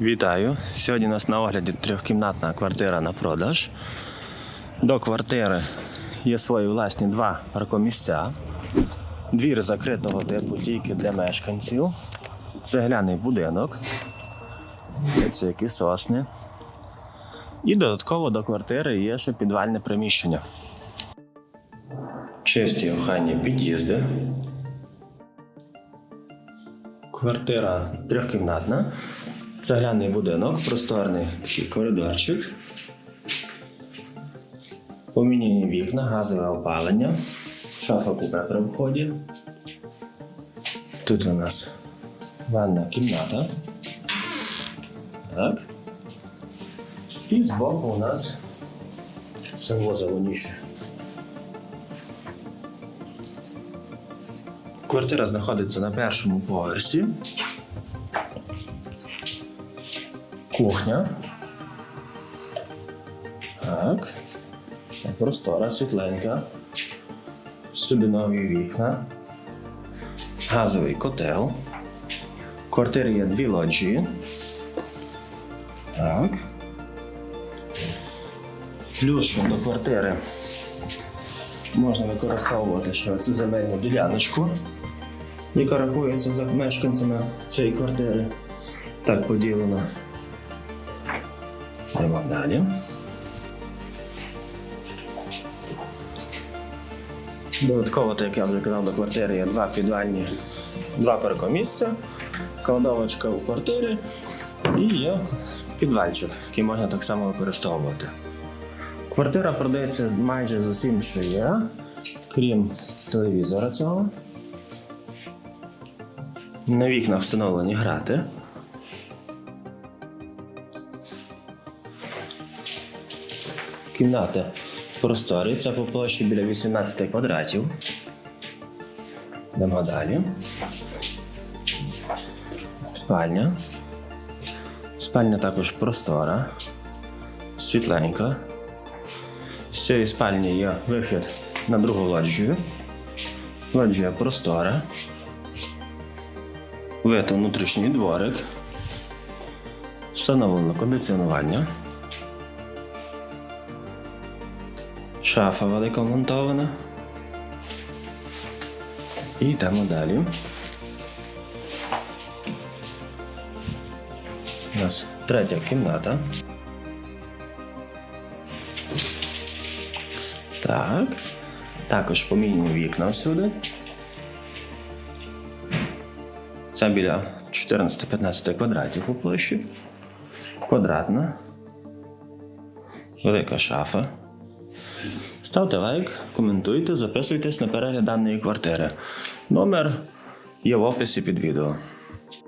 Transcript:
Вітаю! Сьогодні у нас на огляді трьохкімнатна квартира на продаж. До квартири є свої власні два паркомісця. Двір закритого типу тільки для мешканців. Цегляний будинок. Це які сосни. І додатково до квартири є ще підвальне приміщення. Чисті охайні під'їзди. Квартира трьохкімнатна. Цегляний будинок, просторний коридорчик. Поміняні вікна, газове опалення, шафа купе при вході. Тут у нас ванна кімната. Так. І збоку у нас санвузол ніші. Квартира знаходиться на першому поверсі. Кухня. Так. Простора, світленька. Сюди нові вікна. Газовий котел. В квартирі є дві лоджії. Так. Плюс що до квартири можна використовувати що цю земельну діляночку, яка рахується за мешканцями цієї квартири. Так поділено. Йдемо далі. Додатково, так як я вже казав, до квартири є два підвальні, два паркомісця, кладовочка у квартирі і є підвальчик, який можна так само використовувати. Квартира продається майже з усім, що є, крім телевізора цього. На вікнах встановлені грати. Кімнати просторі, це по площі біля 18 квадратів. Йдемо далі. Спальня. Спальня також простора, світленька. З цієї спальні є вихід на другу лоджію. Лоджія простора. Вито внутрішній дворик. Встановлено кондиціонування. Шафа великомонтована. І йдемо далі. У нас третя кімната. Так. Також поміняні вікна всюди. Це біля 14-15 квадратів по площі. Квадратна. Велика шафа. Ставте лайк, коментуйте, записуйтесь на перегляд даної квартири. Номер є в описі під відео.